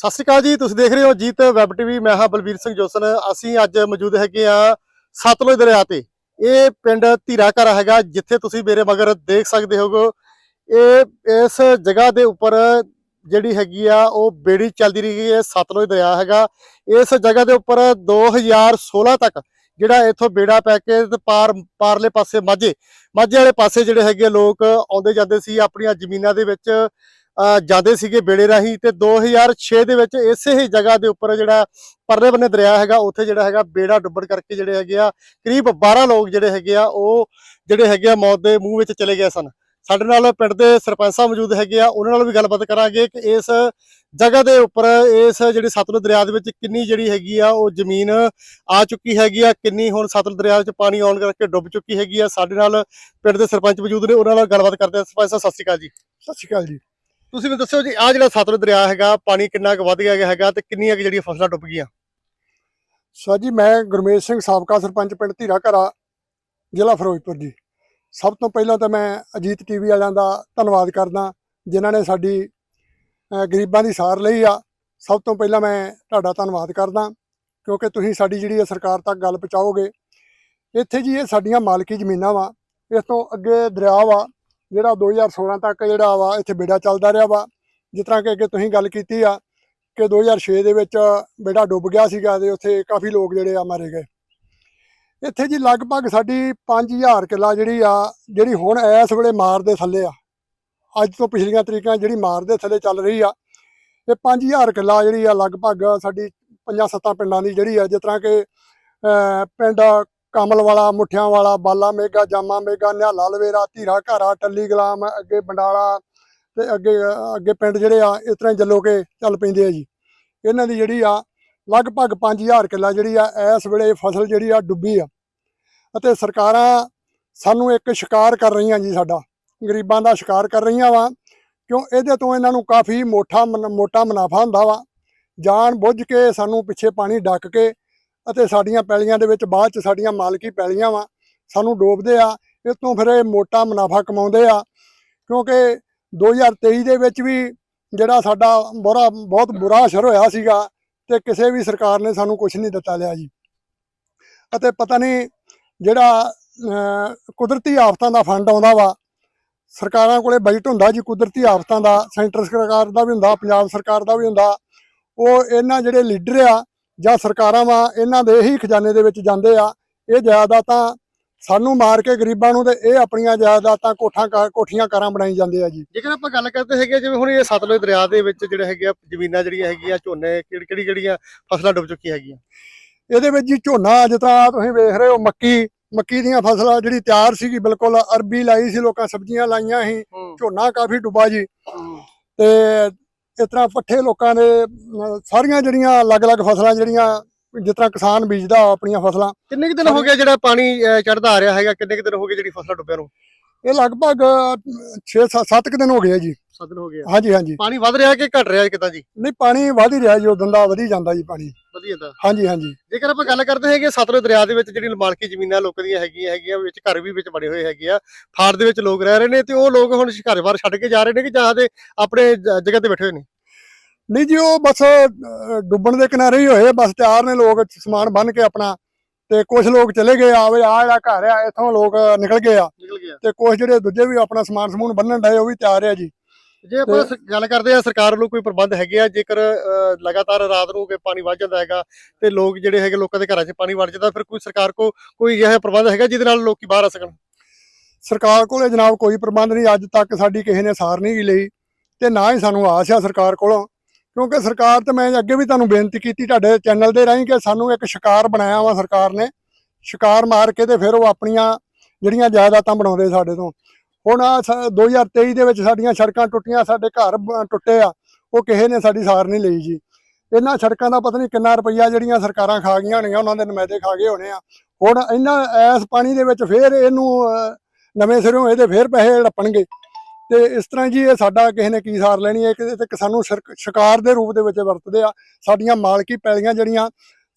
ਸਤਿ ਸ਼੍ਰੀ ਅਕਾਲ ਜੀ, ਤੁਸੀਂ ਦੇਖ ਰਹੇ ਹੋ ਜੀਤ ਵੈਬ ਟੀਵੀ, ਮੈਂ ਹਾਂ ਬਲਵੀਰ ਸਿੰਘ ਜੋਸਨ। ਅਸੀਂ ਅੱਜ ਮੌਜੂਦ ਹੈਗੇ ਆ ਸਤਲੁਜ ਦਰਿਆ ਤੇ। ਇਹ ਪਿੰਡ ਧੀਰਾ ਘਰ ਹੈਗਾ, ਜਿੱਥੇ ਤੁਸੀਂ ਮੇਰੇ ਮਗਰ ਦੇਖ ਸਕਦੇ ਹੋਗੇ ਇਹ ਇਸ ਜਗ੍ਹਾ ਦੇ ਉੱਪਰ ਜਿਹੜੀ ਹੈਗੀ ਆ, ਉਹ ਬੇੜੀ ਚੱਲਦੀ ਰਹੀ ਹੈ, ਸਤਲੁਜ ਦਰਿਆ ਹੈਗਾ। ਇਸ ਜਗ੍ਹਾ ਦੇ ਉੱਪਰ 2016 ਤੱਕ ਜਿਹੜਾ ਇੱਥੋਂ ਬੇੜਾ ਪੈ ਕੇ ਪਾਰ, ਪਾਰਲੇ ਪਾਸੇ ਮਾਝੇ ਮਾਝੇ ਵਾਲੇ ਪਾਸੇ ਜਿਹੜੇ ਹੈਗੇ ਲੋਕ ਆਉਂਦੇ ਜਾਂਦੇ ਸੀ, ਆਪਣੀਆਂ ਜ਼ਮੀਨਾਂ ਦੇ ਵਿੱਚ ਜਾਂਦੇ ਸੀਗੇ ਬੇੜੇ ਰਾਹੀਂ ਤੇ 2006 ਦੇ ਵਿੱਚ ਇਸੇ ਹੀ ਜਗ੍ਹਾ ਦੇ ਉੱਪਰ ਜਿਹੜਾ ਪਰਲੇ ਬੰਨੇ ਦਰਿਆ ਹੈਗਾ, ਉੱਥੇ ਜਿਹੜਾ ਹੈਗਾ ਬੇੜਾ ਡੁੱਬਣ ਕਰਕੇ ਜਿਹੜੇ ਹੈਗੇ ਆ, ਕਰੀਬ 12 ਲੋਕ ਜਿਹੜੇ ਹੈਗੇ ਆ, ਉਹ ਜਿਹੜੇ ਹੈਗੇ ਆ ਮੌਤ ਦੇ ਮੂੰਹ ਵਿੱਚ ਚਲੇ ਗਏ ਸਨ। ਸਾਡੇ ਨਾਲ ਪਿੰਡ ਦੇ ਸਰਪੰਚ ਸਾਹਿਬ ਮੌਜੂਦ ਹੈਗੇ ਆ, ਉਹਨਾਂ ਨਾਲ ਵੀ ਗੱਲਬਾਤ ਕਰਾਂਗੇ ਕਿ ਇਸ ਜਗ੍ਹਾ ਦੇ ਉੱਪਰ, ਇਸ ਜਿਹੜੀ ਸਤਲੁਜ ਦਰਿਆ ਦੇ ਵਿੱਚ ਕਿੰਨੀ ਜਿਹੜੀ ਹੈਗੀ ਆ, ਉਹ ਜ਼ਮੀਨ ਆ ਚੁੱਕੀ ਹੈਗੀ ਆ, ਕਿੰਨੀ ਹੁਣ ਸਤਲੁਜ ਦਰਿਆ ਵਿੱਚ ਪਾਣੀ ਆਉਣ ਕਰਕੇ ਡੁੱਬ ਚੁੱਕੀ ਹੈਗੀ ਆ। ਸਾਡੇ ਨਾਲ ਪਿੰਡ ਦੇ ਸਰਪੰਚ ਮੌਜੂਦ ਨੇ, ਉਹਨਾਂ ਨਾਲ ਗੱਲਬਾਤ ਕਰਦੇ ਆ ਸਰਪੰਚ ਸਾਹਿਬ, ਸਤਿ ਸ਼੍ਰੀ ਅਕਾਲ ਜੀ। ਸਤਿ ਸ਼੍ਰੀ ਅਕਾਲ ਜੀ। ਤੁਸੀਂ ਮੈਨੂੰ ਦੱਸਿਓ ਜੀ ਆ ਜਿਹੜਾ ਸਤਲੁਜ ਦਰਿਆ ਹੈਗਾ, ਪਾਣੀ ਕਿੰਨਾ ਕੁ ਵੱਧ ਗਿਆ ਹੈਗਾ ਤੇ ਕਿੰਨੀਆਂ ਕੁ ਜਿਹੜੀਆਂ ਫਸਲਾਂ ਡੁੱਬ ਗਈਆਂ? ਸਰ ਜੀ, ਮੈਂ ਗੁਰਮੇਸ਼ ਸਿੰਘ ਸਾਬਕਾ ਸਰਪੰਚ ਪਿੰਡ ਧੀਰਾ ਘਰਾ ਜ਼ਿਲ੍ਹਾ ਫਿਰੋਜ਼ਪੁਰ ਜੀ। ਸਭ ਤੋਂ ਪਹਿਲਾਂ ਤਾਂ ਮੈਂ ਅਜੀਤ ਟੀਵੀ ਵਾਲਿਆਂ ਦਾ ਧੰਨਵਾਦ ਕਰਦਾ, ਜਿਨ੍ਹਾਂ ਨੇ ਸਾਡੀ ਗਰੀਬਾਂ ਦੀ ਸਾਰ ਲਈ ਆ। ਸਭ ਤੋਂ ਪਹਿਲਾਂ ਮੈਂ ਤੁਹਾਡਾ ਧੰਨਵਾਦ ਕਰਦਾ, ਕਿਉਂਕਿ ਤੁਸੀਂ ਸਾਡੀ ਜਿਹੜੀ ਹੈ ਸਰਕਾਰ ਤੱਕ ਗੱਲ ਪਹੁੰਚਾਓਗੇ, ਇੱਥੇ ਜੀ ਇਹ ਸਾਡੀਆਂ ਮਾਲਕੀ ਜ਼ਮੀਨਾਂ ਵਾ, ਇਸ ਤੋਂ ਅੱਗੇ ਦਰਿਆ ਵਾ ਜਿਹੜਾ 2016 ਤੱਕ ਜਿਹੜਾ ਵਾ, ਇੱਥੇ ਬੇੜਾ ਚੱਲਦਾ ਰਿਹਾ ਵਾ। ਜਿਸ ਤਰ੍ਹਾਂ ਕਿ ਅੱਗੇ ਤੁਸੀਂ ਗੱਲ ਕੀਤੀ ਆ ਕਿ 2006 ਦੇ ਵਿੱਚ ਬੇੜਾ ਡੁੱਬ ਗਿਆ ਸੀਗਾ ਤੇ ਉੱਥੇ ਕਾਫੀ ਲੋਕ ਜਿਹੜੇ ਆ ਮਾਰੇ ਗਏ। ਇੱਥੇ ਜੀ ਲਗਭਗ ਸਾਡੀ 5000 ਕਿੱਲਾ ਜਿਹੜੀ ਆ, ਜਿਹੜੀ ਹੁਣ ਇਸ ਵੇਲੇ ਮਾਰ ਦੇ ਥੱਲੇ ਆ। ਅੱਜ ਤੋਂ ਪਿਛਲੀਆਂ ਤਰੀਕਾਂ ਜਿਹੜੀ ਮਾਰ ਦੇ ਥੱਲੇ ਚੱਲ ਰਹੀ ਆ, ਇਹ 5000 ਕਿੱਲਾ ਜਿਹੜੀ ਆ ਲਗਭਗ ਸਾਡੀ ਪੰਜਾਂ ਸੱਤਾਂ ਪਿੰਡਾਂ ਦੀ ਜਿਹੜੀ ਆ, ਜਿਸ ਤਰ੍ਹਾਂ ਕਿ ਪਿੰਡ ਕਮਲ ਵਾਲਾ ਮੁੱਠਿਆਂ ਵਾਲਾ ਬਾਲਾ ਮੇਗਾ, ਜਾਮਾ ਮੇਗਾ, ਨਿਹਾਲਾ ਲਵੇਰਾ, ਧੀਰਾ ਘਾਰਾ, ਟੱਲੀ ਗੁਲਾਮ, ਅੱਗੇ ਬੰਡਾਲਾ ਤੇ ਅੱਗੇ ਅੱਗੇ ਪਿੰਡ ਜਿਹੜੇ ਆ, ਇਸ ਤਰ੍ਹਾਂ ਹੀ ਜੱਲੋ ਕੇ ਚੱਲ ਪੈਂਦੇ ਆ ਜੀ। ਇਹਨਾਂ ਦੀ ਜਿਹੜੀ ਆ, ਲਗਭਗ 5000 ਕਿੱਲਾ ਜਿਹੜੀ ਆ, ਇਸ ਵੇਲੇ ਫਸਲ ਜਿਹੜੀ ਆ, ਡੁੱਬੀ ਆ। ਅਤੇ ਸਰਕਾਰਾਂ ਸਾਨੂੰ ਇੱਕ ਸ਼ਿਕਾਰ ਕਰ ਰਹੀਆਂ ਜੀ ਸਾਡਾ। ਗਰੀਬਾਂ ਦਾ ਸ਼ਿਕਾਰ ਕਰ ਰਹੀਆਂ ਵਾ, ਕਿਉਂ ਇਹਦੇ ਤੋਂ ਇਹਨਾਂ ਨੂੰ ਕਾਫੀ ਮੋਟਾ ਮਨ- ਮੋਟਾ ਮੁਨਾਫਾ ਹੁੰਦਾ ਵਾ। ਜਾਣ ਬੁੱਝ ਕੇ ਸਾਨੂੰ ਪਿੱਛੇ ਪਾਣੀ ਡੱਕ ਕੇ ਅਤੇ ਸਾਡੀਆਂ ਪੈਲੀਆਂ ਦੇ ਵਿੱਚ ਬਾਅਦ ਚ ਸਾਡੀਆਂ ਮਾਲਕੀ ਪੈਲੀਆਂ ਵਾ, ਸਾਨੂੰ ਡੋਬਦੇ ਆ ਇਸ ਤੋਂ ਫਿਰ ਇਹ ਮੋਟਾ ਮੁਨਾਫਾ ਕਮਾਉਂਦੇ ਆ। ਕਿਉਂਕਿ 2023 ਦੇ ਵਿੱਚ ਵੀ ਜਿਹੜਾ ਸਾਡਾ ਬੁਰਾ, ਬਹੁਤ ਬੁਰਾ ਅਸਰ ਹੋਇਆ ਸੀਗਾ ਤੇ ਕਿਸੇ ਵੀ ਸਰਕਾਰ ਨੇ ਸਾਨੂੰ ਕੁਝ ਨਹੀਂ ਦਿੱਤਾ ਲਿਆ ਜੀ। ਅਤੇ ਪਤਾ ਨਹੀਂ ਜਿਹੜਾ ਕੁਦਰਤੀ ਆਫਤਾਂ ਦਾ ਫੰਡ ਆਉਂਦਾ ਵਾ, ਸਰਕਾਰਾਂ ਕੋਲੇ ਬਜਟ ਹੁੰਦਾ ਜੀ ਕੁਦਰਤੀ ਆਫਤਾਂ ਦਾ, ਸੈਂਟਰ ਸਰਕਾਰ ਦਾ ਵੀ ਹੁੰਦਾ, ਪੰਜਾਬ ਸਰਕਾਰ ਦਾ ਵੀ ਹੁੰਦਾ, ਉਹ ਇਹਨਾਂ ਜਿਹੜੇ ਲੀਡਰ ਆ ਜਾਂ ਸਰਕਾਰਾਂ ਵਾ ਇਹਨਾਂ ਦੇ ਹੀ ਖਜ਼ਾਨੇ ਦੇ ਵਿੱਚ ਜਾਂਦੇ ਆ। ਇਹ ਜਾਇਦਾਦਾਂ ਸਾਨੂੰ ਮਾਰ ਕੇ ਗਰੀਬਾਂ ਨੂੰ ਤੇ ਇਹ ਆਪਣੀਆਂ ਜਾਇਦਾਦਾਂ ਕੋਠਾਂ ਕੋਠੀਆਂ ਕਾਰਾਂ ਬਣਾਈ ਜਾਂਦੇ ਆ ਜੀ। ਜੇਕਰ ਆਪਾਂ ਗੱਲ ਕਰਦੇ ਹੈਗੇ ਜਿਵੇਂ ਹੁਣ ਇਹ ਸਤਲੁਜ ਦਰਿਆ ਦੇ ਵਿੱਚ ਜਿਹੜੇ ਹੈਗੇ ਆ ਜ਼ਮੀਨਾਂ ਜਿਹੜੀਆਂ ਹੈਗੀਆਂ ਝੋਨੇ ਕਿਹੜੀ ਕਿਹੜੀ ਜਿਹੜੀਆਂ ਫਸਲਾਂ ਡੁੱਬ ਚੁੱਕੀਆਂ ਹੈਗੀਆਂ? ਇਹਦੇ ਵਿੱਚ ਜੀ ਝੋਨਾ ਜਿਸ ਤਰ੍ਹਾਂ ਤੁਸੀਂ ਵੇਖ ਰਹੇ ਹੋ ਮੱਕੀ ਮੱਕੀ ਦੀਆਂ ਫਸਲਾਂ ਜਿਹੜੀ ਤਿਆਰ ਸੀਗੀ ਬਿਲਕੁਲ ਅਰਬੀ ਲਾਈ ਸੀ ਲੋਕਾਂ ਸਬਜ਼ੀਆਂ ਲਾਈਆਂ ਸੀ। ਝੋਨਾ ਕਾਫੀ ਡੁੱਬਾ ਜੀ। ਤੇ ਇਸ ਤਰ੍ਹਾਂ ਪੱਠੇ ਲੋਕਾਂ ਦੇ ਸਾਰੀਆਂ ਜਿਹੜੀਆਂ ਅਲੱਗ-ਅਲੱਗ ਫਸਲਾਂ ਜਿਹੜੀਆਂ ਜਿਸ ਤਰ੍ਹਾਂ ਕਿਸਾਨ ਬੀਜਦਾ ਆਪਣੀਆਂ ਫਸਲਾਂ। ਕਿੰਨੇ ਕੁ ਦਿਨ ਹੋ ਗਏ ਜਿਹੜਾ ਪਾਣੀ ਚੜਦਾ ਆ ਰਿਹਾ ਹੈਗਾ? ਕਿੰਨੇ ਕੁ ਦਿਨ ਹੋ ਗਏ ਜਿਹੜੀ ਫਸਲਾਂ ਡੁੱਬਿਆ ਨੂੰ? ਇਹ ਲਗਭਗ 6 7 ਦਿਨ ਹੋ ਗਏ ਜੀ। ਸੱਤ ਦਿਨ ਹੋ ਗਏ। ਹਾਂਜੀ ਹਾਂਜੀ। ਪਾਣੀ ਵੱਧ ਰਿਹਾ ਕਿ ਘਟ ਰਿਹਾ ਕਿਦਾਂ ਜੀ? ਨਹੀਂ ਪਾਣੀ ਵਧ ਹੀ ਰਿਹਾ ਜੀ ਉਦੋਂ ਦਾ ਵਧੀ ਜਾਂਦਾ ਜੀ ਪਾਣੀ। ਵਧੀਆ ਹਾਂਜੀ ਹਾਂਜੀ। ਜੇਕਰ ਆਪਾਂ ਗੱਲ ਕਰਦੇ ਹੈਗੇ ਸਤਲੁਜ ਦਰਿਆ ਦੇ ਵਿੱਚ ਜਿਹੜੀ ਮਾਲਕੀ ਜ਼ਮੀਨਾਂ ਲੋਕਾਂ ਦੀਆਂ ਹੈਗੀਆਂ ਹੈਗੀਆਂ ਵਿੱਚ ਘਰ ਵੀ ਵਿੱਚ ਬਣੇ ਹੋਏ ਹੈਗੇ ਆ ਫਾੜ ਦੇ ਵਿੱਚ ਲੋਕ ਰਹਿ ਰਹੇ ਨੇ ਤੇ ਉਹ ਲੋਕ ਹੁਣ ਘਰ-ਬਾਰ ਛੱਡ ਕੇ ਜਾ ਰਹੇ ਨੇ ਕਿ ਜਾਂ ਦੇ ਆਪਣੇ ਜਗ੍ਹਾ ਤੇ ਬੈਠੇ ਹੋਏ ਨੇ? ਨਹੀਂ ਜੀ ਉਹ ਬਸ ਡੁੱਬਣ ਦੇ ਕਿਨਾਰੇ ਹੀ ਹੋਏ ਬਸ ਤਿਆਰ ਨੇ ਲੋਕ ਸਮਾਨ ਬੰਨ ਕੇ ਆਪਣਾ ਤੇ ਕੁਝ ਲੋਕ ਚਲੇ ਗਏ ਆਵੇ ਆ ਜਿਹੜਾ ਘਰ ਆ ਇੱਥੋਂ ਲੋਕ ਨਿਕਲ ਗਏ ਆ। ਤੇ ਕੁਝ ਜਿਹੜੇ ਦੂਜੇ ਵੀ ਆਪਣਾ ਸਮਾਨ ਸਮੂਨ ਬੰਨਣ ਡਏ ਉਹ ਵੀ ਤਿਆਰ ਆ ਜੀ। ਜੇ ਆਪਾਂ ਗੱਲ ਕਰਦੇ ਆ ਸਰਕਾਰ ਵੱਲੋਂ ਕੋਈ ਪ੍ਰਬੰਧ ਹੈਗੇ ਆ? ਜੇਕਰ ਲਗਾਤਾਰ ਰਾਤ ਨੂੰ ਕਿ ਪਾਣੀ ਵੱਧ ਜਾਂਦਾ ਹੈਗਾ ਤੇ ਲੋਕ ਜਿਹੜੇ ਹੈਗੇ ਲੋਕਾਂ ਦੇ ਘਰਾਂ 'ਚ ਪਾਣੀ ਵੜ ਜਾਂਦਾ ਫਿਰ ਕੋਈ ਸਰਕਾਰ ਕੋ ਕੋਈ ਅਜਿਹਾ ਪ੍ਰਬੰਧ ਹੈਗਾ ਜਿਹਦੇ ਨਾਲ ਲੋਕੀ ਬਾਹਰ ਆ ਸਕਣ? ਸਰਕਾਰ ਕੋਲੇ ਜਨਾਬ ਕੋਈ ਪ੍ਰਬੰਧ ਨਹੀਂ ਅੱਜ ਤੱਕ ਸਾਡੀ ਕਿਸੇ ਨੇ ਸਾਰ ਨਹੀਂ ਲਈ ਤੇ ਨਾ ਹੀ ਸਾਨੂੰ ਆਸ ਆ ਸਰਕਾਰ ਕੋਲੋਂ। ਕਿਉਂਕਿ ਸਰਕਾਰ ਤੇ ਮੈਂ ਅੱਗੇ ਵੀ ਤੁਹਾਨੂੰ ਬੇਨਤੀ ਕੀਤੀ ਤੁਹਾਡੇ ਚੈਨਲ ਦੇ ਰਾਹੀਂ ਕਿ ਸਾਨੂੰ ਇੱਕ ਸ਼ਿਕਾਰ ਬਣਾਇਆ ਵਾ ਸਰਕਾਰ ਨੇ। ਸ਼ਿਕਾਰ ਮਾਰ ਕੇ ਤੇ ਫਿਰ ਉਹ ਆਪਣੀਆਂ ਜਿਹੜੀਆਂ ਜਾਇਦਾਦਾਂ ਬਣਾਉਂਦੇ ਸਾਡੇ ਤੋਂ। ਹੁਣ ਆਹ ਸ- 2023 ਦੇ ਵਿੱਚ ਸਾਡੀਆਂ ਸੜਕਾਂ ਟੁੱਟੀਆਂ, ਸਾਡੇ ਘਰ ਟੁੱਟੇ ਆ, ਉਹ ਕਿਸੇ ਨੇ ਸਾਡੀ ਸਾਰ ਨਹੀਂ ਲਈ ਜੀ। ਇਹਨਾਂ ਸੜਕਾਂ ਦਾ ਪਤਾ ਨਹੀਂ ਕਿੰਨਾ ਰੁਪਈਆ ਜਿਹੜੀਆਂ ਸਰਕਾਰਾਂ ਖਾ ਗਈਆਂ ਹੋਣੀਆਂ, ਉਹਨਾਂ ਦੇ ਨੁਮਾਇੰਦੇ ਖਾ ਗਏ ਹੋਣੇ ਆ। ਹੁਣ ਇਹਨਾਂ ਐਸ ਪਾਣੀ ਦੇ ਵਿੱਚ ਫੇਰ ਇਹਨੂੰ ਨਵੇਂ ਸਿਰੋਂ ਇਹਦੇ ਫੇਰ ਪੈਸੇ ਲੱਪਣਗੇ ਤੇ ਇਸ ਤਰ੍ਹਾਂ ਜੀ ਇਹ ਸਾਡਾ ਕਿਸੇ ਨੇ ਕੀ ਸਾਰ ਲੈਣੀ ਹੈ ਕਿ ਤੇ ਸਾਨੂੰ ਸ਼ਿਕਾਰ ਦੇ ਰੂਪ ਦੇ ਵਿੱਚ ਵਰਤਦੇ ਆ ਸਾਡੀਆਂ ਮਾਲਕੀ ਪੈਲੀਆਂ ਜਿਹੜੀਆਂ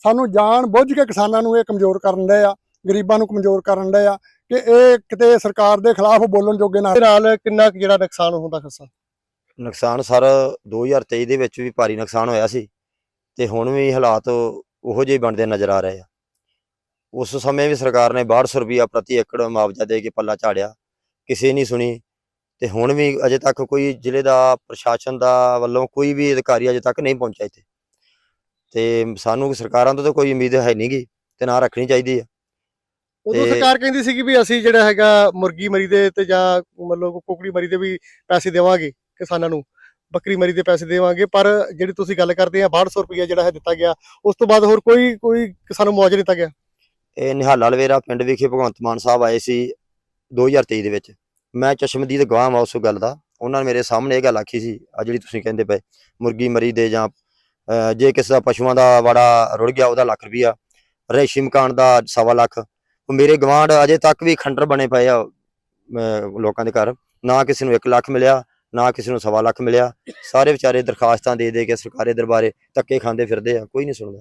ਸਾਨੂੰ ਜਾਣ ਬੁੱਝ ਕੇ ਕਿਸਾਨਾਂ ਨੂੰ ਇਹ ਕਮਜ਼ੋਰ ਕਰਨ ਦੇ ਆ ਗਰੀਬਾਂ ਨੂੰ ਕਮਜ਼ੋਰ ਕਰਨ ਦੇ ਆ ਕਿ ਇਹ ਕਿਤੇ ਸਰਕਾਰ ਦੇ ਖਿਲਾਫ ਬੋਲਣ ਜੋਗੇ ਨਾ ਨਾਲ ਕਿੰਨਾ ਜਿਹੜਾ ਨੁਕਸਾਨ ਹੁੰਦਾ ਖੱਸਾ? ਨੁਕਸਾਨ ਸਰ 2023 ਦੇ ਵਿੱਚ ਵੀ ਭਾਰੀ ਨੁਕਸਾਨ ਹੋਇਆ ਸੀ ਤੇ ਹੁਣ ਵੀ ਹਾਲਾਤ ਉਹੋ ਜਿਹੇ ਬਣਦੇ ਨਜ਼ਰ ਆ ਰਹੇ ਆ। ਉਸ ਸਮੇਂ ਵੀ ਸਰਕਾਰ ਨੇ 6200 ਰੁਪਇਆ ਪ੍ਰਤੀ ਏਕੜ ਮੁਆਵਜ਼ਾ ਦੇ ਕੇ ਪੱਲਾ ਝਾੜਿਆ ਕਿਸੇ ਨਹੀਂ ਸੁਣੀ ਤੇ ਹੁਣ ਵੀ ਅਜੇ ਤੱਕ ਕੋਈ ਜ਼ਿਲ੍ਹੇ ਦਾ ਪ੍ਰਸ਼ਾਸਨ ਦਾ ਵੱਲੋਂ ਕੋਈ ਵੀ ਅਧਿਕਾਰੀ ਅਜੇ ਤੱਕ ਨਹੀਂ ਪਹੁੰਚਿਆ ਇੱਥੇ। ਤੇ ਸਾਨੂੰ ਸਰਕਾਰਾਂ ਤੋਂ ਤਾਂ ਕੋਈ ਉਮੀਦ ਹੈ ਨਹੀਂਗੀ ਤੇ ਨਾ ਰੱਖਣੀ ਚਾਹੀਦੀ ਹੈ ਉਦੋਂ ਸਰਕਾਰ ਕਹਿੰਦੀ ਸੀ ਕਿ ਵੀ ਅਸੀਂ ਜਿਹੜਾ ਹੈਗਾ ਮੁਰਗੀ ਮਰੀ ਦੇ ਤੇ ਜਾਂ ਮਤਲਬ ਕੁਕੜੀ ਮਰੀ ਦੇ ਵੀ ਪੈਸੇ ਦੇਵਾਂਗੇ ਕਿਸਾਨਾਂ ਨੂੰ ਬੱਕਰੀ ਮਰੀ ਦੇ ਪੈਸੇ ਦੇਵਾਂਗੇ ਪਰ ਜਿਹੜੀ ਤੁਸੀਂ ਗੱਲ ਕਰਦੇ ਆ 6200 ਰੁਪਇਆ ਜਿਹੜਾ ਹੈ ਦਿੱਤਾ ਗਿਆ ਉਸ ਤੋਂ ਬਾਅਦ ਹੋਰ ਕੋਈ ਕੋਈ ਕਿਸਾਨ ਨੂੰ ਮੁਆਵਜ਼ਾ ਨਹੀਂ ਦਿੱਤਾ ਗਿਆ। ਇਹ ਨਿਹਾਲਾ ਲਵੇਰਾ ਪਿੰਡ ਵਿਖੇ ਭਗਵੰਤ ਮਾਨ ਸਾਹਿਬ ਆਏ ਸੀ 2023 ਦੇ ਵਿੱਚ। ਮੈਂ ਚਸ਼ਮਦੀਦ ਗਵਾਹ ਹਾਂ ਉਸ ਗੱਲ ਦਾ। ਉਹਨਾਂ ਨੇ ਮੇਰੇ ਸਾਹਮਣੇ ਇਹ ਗੱਲ ਆਖੀ ਸੀ ਆ ਜਿਹੜੀ ਤੁਸੀਂ ਕਹਿੰਦੇ ਪਏ, ਮੁਰਗੀ ਮਰੀ ਦੇ ਜਾਂ ਜੇ ਕਿਸੇ ਦਾ ਪਸ਼ੂਆਂ ਦਾ ਵਾੜਾ ਰੁੜ ਗਿਆ, ਉਹਦਾ ਲੱਖ ਰੁਪਈਆ ਰੇਸ਼ੀ ਮਕਾਨ ਦਾ ਸਵਾ ਲੱਖ। ਮੇਰੇ ਗਵਾਂਢ ਅਜੇ ਤੱਕ ਵੀ ਖੰਡਰ ਬਣੇ ਪਏ ਆ ਲੋਕਾਂ ਦੇ ਘਰ। ਨਾ ਕਿਸੇ ਨੂੰ 1 ਲੱਖ ਮਿਲਿਆ, ਨਾ ਕਿਸੇ ਨੂੰ ਸਵਾ ਲੱਖ ਮਿਲਿਆ। ਸਾਰੇ ਵਿਚਾਰੇ ਦਰਖਾਸਤਾਂ ਦੇ ਦੇ ਕੇ ਸਰਕਾਰੀ ਦਰਬਾਰੇ ਧੱਕੇ ਖਾਂਦੇ ਫਿਰਦੇ ਆ, ਕੋਈ ਨਹੀਂ ਸੁਣਦਾ।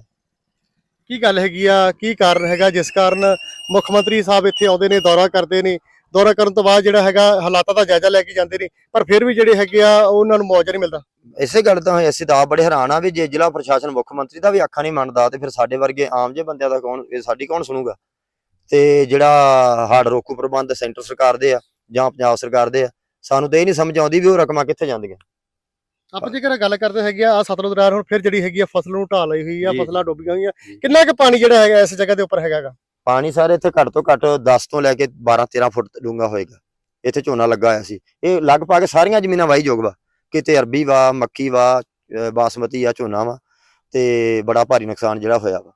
ਕੀ ਗੱਲ ਹੈਗੀ ਆ? ਕੀ ਕਾਰਨ ਹੈਗਾ? ਜਿਸ ਕਾਰਨ ਮੁੱਖ ਮੰਤਰੀ ਸਾਹਿਬ ਇੱਥੇ ਆਉਂਦੇ ਨੇ, ਦੌਰਾ ਕਰਦੇ ਨੇ ਦੌਰਾ ਕਰਨ ਤੋਂ ਬਾਅਦ ਜਿਹੜਾ ਹੈਗਾ ਹਾਲਾਤਾਂ ਦਾ ਜਾਇਜ਼ਾ ਲੈ ਕੇ ਜਾਂਦੇ ਨੇ ਪਰ ਫਿਰ ਵੀ ਜਿਹੜੇ ਹੈਗੇ ਆ ਉਹਨਾਂ ਨੂੰ ਮੁਆਵਜ਼ਾ ਨਹੀਂ ਮਿਲਦਾ। ਇਸੇ ਗੱਲ ਤੋਂ ਅਸੀਂ ਤਾਂ ਬੜੇ ਹੈਰਾਨ ਆ ਵੀ ਜੇ ਜ਼ਿਲ੍ਹਾ ਪ੍ਰਸ਼ਾਸਨ ਮੁੱਖ ਮੰਤਰੀ ਦਾ ਵੀ ਅੱਖਾਂ ਨਹੀਂ ਮੰਨਦਾ ਤੇ ਫਿਰ ਸਾਡੇ ਵਰਗੇ ਆਮ ਜਿਹੇ ਬੰਦਿਆਂ ਦਾ ਕੌਣ ਇਹ ਸਾਡੀ ਕੌਣ ਸੁਣੂਗਾ? ਤੇ ਜਿਹੜਾ ਹੜ ਰੋਕੂ ਪ੍ਰਬੰਧ ਸੈਂਟਰ ਸਰਕਾਰ ਦੇ ਆ ਜਾਂ ਪੰਜਾਬ ਸਰਕਾਰ ਦੇ ਆ ਸਾਨੂੰ ਤਾਂ ਇਹ ਨਹੀਂ ਸਮਝ ਆਉਂਦੀ ਵੀ ਉਹ ਰਕਮਾਂ ਕਿੱਥੇ ਜਾਂਦੀਆਂ। ਆਪਾਂ ਜੇਕਰ ਗੱਲ ਕਰਦੇ ਹੈਗੇ ਆ ਸਤਲੁਜ ਦਰਿਆ ਹੁਣ ਫਿਰ ਜਿਹੜੀ ਹੈਗੀ ਆ ਫਸਲ ਨੂੰ ਢਾਹ ਲਈ ਹੋਈ ਆ ਜੀ, ਫਸਲਾਂ ਡੁੱਬੀਆਂ ਹੋਈਆਂ ਜੀ। ਕਿੰਨਾ ਕੁ ਪਾਣੀ ਜਿਹੜਾ ਹੈਗਾ ਇਸ ਜਗ੍ਹਾ ਦੇ ਉੱਪਰ ਹੈਗਾਗਾ? ਪਾਣੀ ਸਾਰੇ ਇੱਥੇ ਘੱਟ ਤੋਂ ਘੱਟ 10 ਤੋਂ ਲੈ ਕੇ 12 13 ਫੁੱਟ ਡੂੰਘਾ ਹੋਏਗਾ। ਇੱਥੇ ਝੋਨਾ ਲੱਗਾ ਹੋਇਆ ਸੀ। ਇਹ ਲਗਭਗ ਸਾਰੀਆਂ ਜ਼ਮੀਨਾਂ ਵਾਈ ਯੋਗ ਵਾ। ਕਿਤੇ ਅਰਬੀ ਵਾ, ਮੱਕੀ ਵਾ ਬਾਸਮਤੀ ਆ, ਝੋਨਾ ਵਾ ਤੇ ਬੜਾ ਭਾਰੀ ਨੁਕਸਾਨ ਜਿਹੜਾ ਹੋਇਆ ਵਾ।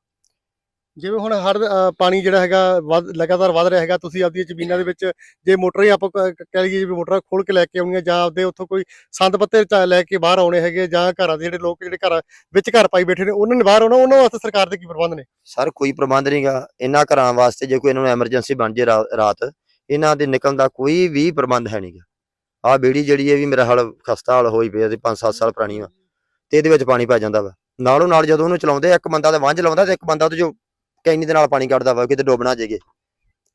ਜਿਵੇਂ ਹੁਣ ਹਰ ਪਾਣੀ ਜਿਹੜਾ ਹੈਗਾ ਵੱਧ, ਲਗਾਤਾਰ ਵੱਧ ਰਿਹਾ ਹੈਗਾ, ਤੁਸੀਂ ਆਪਦੀਆਂ ਜ਼ਮੀਨਾਂ ਦੇ ਵਿੱਚ ਜੇ ਮੋਟਰ ਹੀ ਆਪਾਂ ਕਹਿ ਲਈਏ ਵੀ ਮੋਟਰਾਂ ਖੋਲ ਕੇ ਲੈ ਕੇ ਆਉਣੀਆਂ ਜਾਂ ਆਪਦੇ ਉੱਥੋਂ ਕੋਈ ਸੰਦ ਪੱਤੇ ਲੈ ਕੇ ਬਾਹਰ ਆਉਣੇ ਹੈਗੇ ਜਾਂ ਘਰਾਂ ਦੇ ਜਿਹੜੇ ਲੋਕ ਜਿਹੜੇ ਘਰ ਵਿੱਚ ਘਰ ਪਾਈ ਬੈਠੇ ਨੇ, ਉਹਨਾਂ ਨੇ ਬਾਹਰ ਆਉਣਾ, ਉਹਨਾਂ ਵਾਸਤੇ ਸਰਕਾਰ ਦੇ ਕੀ ਪ੍ਰਬੰਧ ਨੇ? ਸਰ, ਕੋਈ ਪ੍ਰਬੰਧ ਨਹੀਂਗਾ ਇਹਨਾਂ ਘਰਾਂ ਵਾਸਤੇ ਜੇ ਕੋਈ ਇਹਨਾਂ ਨੂੰ ਐਮਰਜੈਂਸੀ ਬਣ ਜੇ ਰਾਤ ਇਹਨਾਂ ਦੇ ਨਿਕਲਣ ਦਾ ਕੋਈ ਵੀ ਪ੍ਰਬੰਧ ਹੈ ਨਹੀਂਗਾ ਆਹ ਬੇੜੀ ਜਿਹੜੀ ਹੈ ਵੀ ਮੇਰਾ ਹਾਲ ਖਸਤਾ ਹਾਲ ਹੋਈ ਪਿਆ ਹੈ ਤੇ 5-7 ਸਾਲ ਪੁਰਾਣੀ ਆ, ਤੇ ਇਹਦੇ ਵਿੱਚ ਪਾਣੀ ਪੈ ਜਾਂਦਾ ਵਾ। ਨਾਲੋਂ ਨਾਲ ਜਦੋਂ ਉਹਨੂੰ ਚਲਾਉਂਦੇ ਇੱਕ ਬੰਦਾ ਤੇ ਵਾਂਝ ਲਾਉਂਦਾ ਤੇ ਇੱਕ ਬੰਦਾ ਤੇ ਜੋ ਕੈਨੀ ਦੇ ਨਾਲ ਪਾਣੀ ਕੱਢਦਾ ਵਾ ਕਿਤੇ ਡੁੱਬ ਨਾ ਜੇਗੇ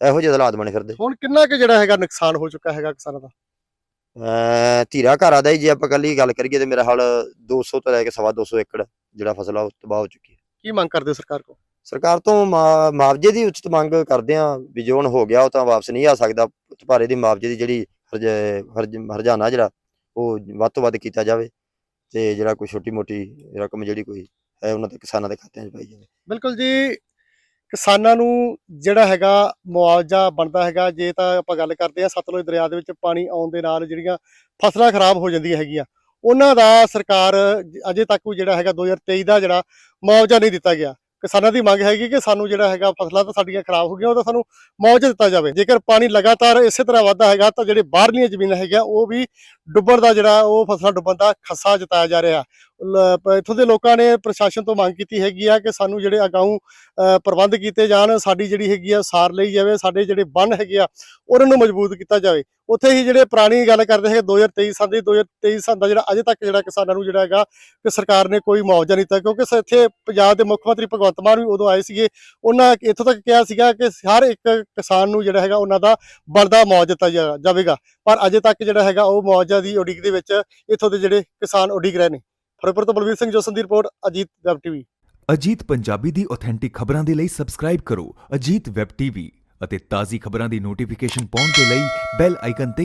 ਇਹੋ ਜਿਹੇ ਹਾਲਾਤ ਬਣੇ ਫਿਰਦੇ। ਹੁਣ ਕਿੰਨਾ ਕੁ ਜਿਹੜਾ ਹੈਗਾ ਨੁਕਸਾਨ ਹੋ ਚੁੱਕਾ ਹੈਗਾ ਕਿਸਾਨਾਂ ਦਾ? ਅਹ ਧੀਰਾ ਘਰਾਂ ਦਾ ਹੀ ਜੇ ਆਪਾਂ ਕੱਲੀ ਗੱਲ ਕਰੀਏ ਤੇ ਮੇਰਾ ਹਾਲ 200 ਤੋਂ ਲੈ ਕੇ ਸਵਾ 200 ਏਕੜ ਜਿਹੜਾ ਫਸਲ ਆ ਉਹ ਤਬਾਹ ਹੋ ਚੁੱਕੀ ਹੈ। ਕੀ ਮੰਗ ਕਰਦੇ ਹੋ ਸਰਕਾਰ ਕੋਲ? ਸਰਕਾਰ ਤੋਂ ਮੁਆ- ਮੁਆਵਜ਼ੇ ਦੀ ਉਚਿਤ ਮੰਗ ਕਰਦੇ ਆ ਵੀ ਜੋ ਹੁਣ ਹੋ ਗਿਆ ਉਹ ਤਾਂ ਵਾਪਸ ਨਹੀਂ ਆ ਸਕਦਾ। ਭਾਰੇ ਦੀ ਮੁਆਵਜ਼ੇ ਦੀ ਜਿਹੜੀ ਹਰਜ- ਹਰਜ- ਹਰਜਾਨਾ ਜਿਹੜਾ ਉਹ ਵੱਧ ਤੋਂ ਵੱਧ ਕੀਤਾ ਜਾਵੇ ਤੇ ਜਿਹੜਾ ਕੋਈ ਛੋਟੀ ਮੋਟੀ ਰਕਮ ਜਿਹੜੀ ਕੋਈ ਹੈ ਉਹਨਾਂ ਦੇ ਕਿਸਾਨਾਂ ਦੇ ਖਾਤਿਆਂ 'ਚ ਪਾਈ ਜਾਵੇ। ਬਿਲਕੁਲ ਜੀ ਕਿਸਾਨਾਂ ਨੂੰ ਜਿਹੜਾ ਹੈਗਾ ਮੁਆਵਜ਼ਾ ਬਣਦਾ ਹੈਗਾ, ਜੇ ਤਾਂ ਆਪਾਂ ਗੱਲ ਕਰਦੇ ਆ ਸਤਲੁਜ ਦਰਿਆ ਦੇ ਵਿੱਚ ਪਾਣੀ ਆਉਣ ਦੇ ਨਾਲ ਜਿਹੜੀਆਂ ਫਸਲਾਂ ਖਰਾਬ ਹੋ ਜਾਂਦੀਆਂ ਹੈਗੀਆਂ, ਉਹਨਾਂ ਦਾ ਸਰਕਾਰ ਅਜੇ ਤੱਕ ਵੀ ਜਿਹੜਾ ਹੈਗਾ 2023 ਦਾ ਜਿਹੜਾ ਮੁਆਵਜ਼ਾ ਨਹੀਂ ਦਿੱਤਾ ਗਿਆ। ਕਿਸਾਨਾਂ ਦੀ ਮੰਗ ਹੈਗੀ ਕਿ ਸਾਨੂੰ ਜਿਹੜਾ ਹੈਗਾ ਫਸਲਾਂ ਤਾਂ ਸਾਡੀਆਂ ਖਰਾਬ ਹੋ ਗਈਆਂ ਉਹਦਾ ਸਾਨੂੰ ਮੁਆਵਜ਼ਾ ਦਿੱਤਾ ਜਾਵੇ। ਜੇਕਰ ਪਾਣੀ ਲਗਾਤਾਰ ਇਸੇ ਤਰ੍ਹਾਂ ਵਧਦਾ ਹੈਗਾ ਤਾਂ ਜਿਹੜੇ ਬਾਹਰਲੀਆਂ ਜ਼ਮੀਨਾਂ ਹੈਗੀਆਂ, ਉਹ ਵੀ ਡੁੱਬਣ ਦਾ ਜਿਹੜਾ ਉਹ ਫਸਲਾਂ ਡੁੱਬਣ ਦਾ ਖਸਾ ਜਤਾਇਆ ਜਾ ਰਿਹਾ। ਲ- ਇੱਥੋਂ ਦੇ ਲੋਕਾਂ ਨੇ ਪ੍ਰਸ਼ਾਸਨ ਤੋਂ ਮੰਗ ਕੀਤੀ ਹੈਗੀ ਆ ਕਿ ਸਾਨੂੰ ਜਿਹੜੇ ਅਗਾਊਂ ਅ, ਪ੍ਰਬੰਧ ਕੀਤੇ ਜਾਣ ਸਾਡੀ ਜਿਹੜੀ ਹੈਗੀ ਆ ਸਾਰ ਲਈ ਜਾਵੇ ਸਾਡੇ ਜਿਹੜੇ ਬੰਨ ਹੈਗੇ ਆ ਉਹਨਾਂ ਨੂੰ ਮਜ਼ਬੂਤ ਕੀਤਾ ਜਾਵੇ। ਉੱਥੇ ਹੀ ਜਿਹੜੇ ਪੁਰਾਣੀ ਗੱਲ ਕਰਦੇ ਹੈਗੇ 2023 ਸਾਲ ਦੀ 2023 ਸਾਲ ਦਾ ਜਿਹੜਾ ਅਜੇ ਤੱਕ ਜਿਹੜਾ ਕਿਸਾਨਾਂ ਨੂੰ ਜਿਹੜਾ ਹੈਗਾ ਕਿ ਸਰਕਾਰ ਨੇ ਕੋਈ ਮੁਆਵਜ਼ਾ ਨਹੀਂ ਦਿੱਤਾ ਕਿਉਂਕਿ ਇੱਥੇ ਪੰਜਾਬ ਦੇ ਮੁੱਖ ਮੰਤਰੀ ਭਗਵੰਤ ਮਾਨ ਵੀ ਉਦੋਂ ਆਏ ਸੀਗੇ ਉਹਨਾਂ ਇੱਥੋਂ ਤੱਕ ਕਿਹਾ ਸੀਗਾ ਕਿ ਹਰ ਇੱਕ ਕਿਸਾਨ ਨੂੰ ਜਿਹੜਾ ਹੈਗਾ ਉਹਨਾਂ ਦਾ ਬਣਦਾ ਮੁਆਵਜ਼ਾ ਦਿੱਤਾ ਜਾਵੇਗਾ। ਪਰ ਅਜੇ ਤੱਕ ਜਿਹੜਾ ਹੈਗਾ ਉਹ ਮੁਆਵਜ਼ਾ ਦੀ ਉਡੀਕ ਦੇ ਵਿੱਚ ਇੱਥੋਂ ਦੇ ਜਿਹੜੇ ਕਿਸਾਨ ਉਡੀਕ ਰਹੇ ਨੇ। ਫਿਰੋਜ਼ਪੁਰ ਤੋਂ ਬਲਵੀਰ ਸਿੰਘ ਜੋਸਨ ਦੀ report Ajit web TV. Ajit Punjabi ਦੀ ਆਥੈਂਟਿਕ ਖਬਰਾਂ ਦੇ ਲਈ ਸਬਸਕ੍ਰਾਈਬ ਕਰੋ ਅਜੀਤ ਵੈਬ ਟੀਵੀ ਅਤੇ ਤਾਜ਼ੀ ਖਬਰਾਂ ਦੀ ਨੋਟੀਫਿਕੇਸ਼ਨ ਪਾਉਣ ਦੇ ਲਈ ਬੈਲ ਆਈਕਨ ਤੇ